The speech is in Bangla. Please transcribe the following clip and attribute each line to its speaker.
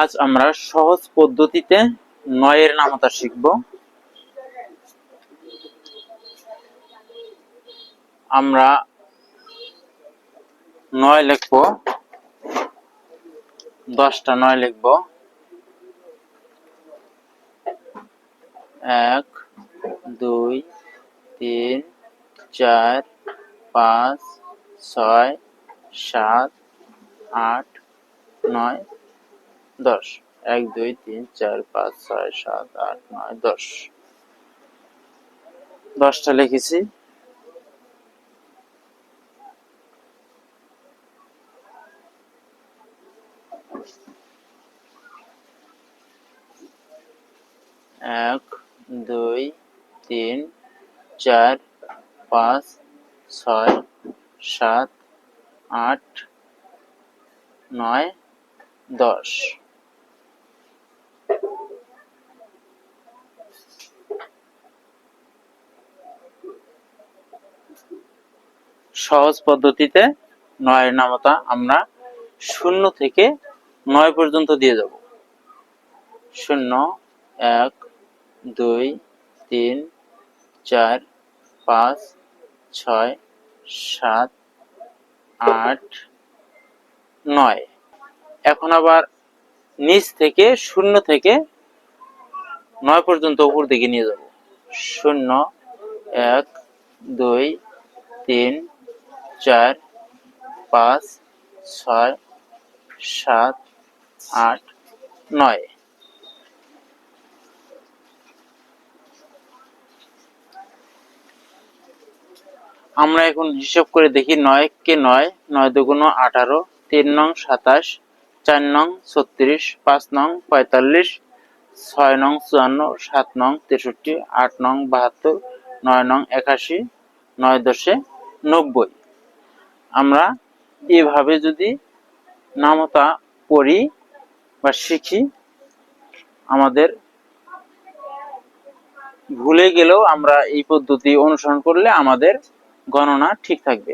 Speaker 1: আজ আমরা সহজ পদ্ধতিতে নয়ের নামতা শিখব আমরা নয় লিখব দশটা নয় লিখব এক দুই তিন চার পাঁচ ছয় সাত আট নয় দশ এক দুই তিন চার পাঁচ ছয় সাত আট নয় দশ দশটা লিখেছি এক দুই তিন চার পাঁচ ছয় সাত আট নয় দশ সহজ পদ্ধতিতে নয়ের নামতা আমরা শূন্য থেকে নয় পর্যন্ত দিয়ে যাব শূন্য এক দুই তিন চার পাঁচ ছয় সাত আট নয় এখন আবার নিচ থেকে শূন্য থেকে নয় পর্যন্ত উপর দিকে নিয়ে যাব শূন্য এক দুই তিন চার পাঁচ ছয় সাত আট নয় আমরা এখন হিসাব করে দেখি নয় কে নয় নয় দুগুণ আঠারো তিন নং সাতাশ চার নং ছত্রিশ পাঁচ নং পঁয়তাল্লিশ ছয় নং চুয়ান্ন সাত নং তেষট্টি আট নং বাহাত্তর নয় নং একাশি নয় দশে নব্বই আমরা এভাবে যদি নামতা পড়ি বা শিখি আমাদের ভুলে গেলেও আমরা এই পদ্ধতি অনুসরণ করলে আমাদের গণনা ঠিক থাকবে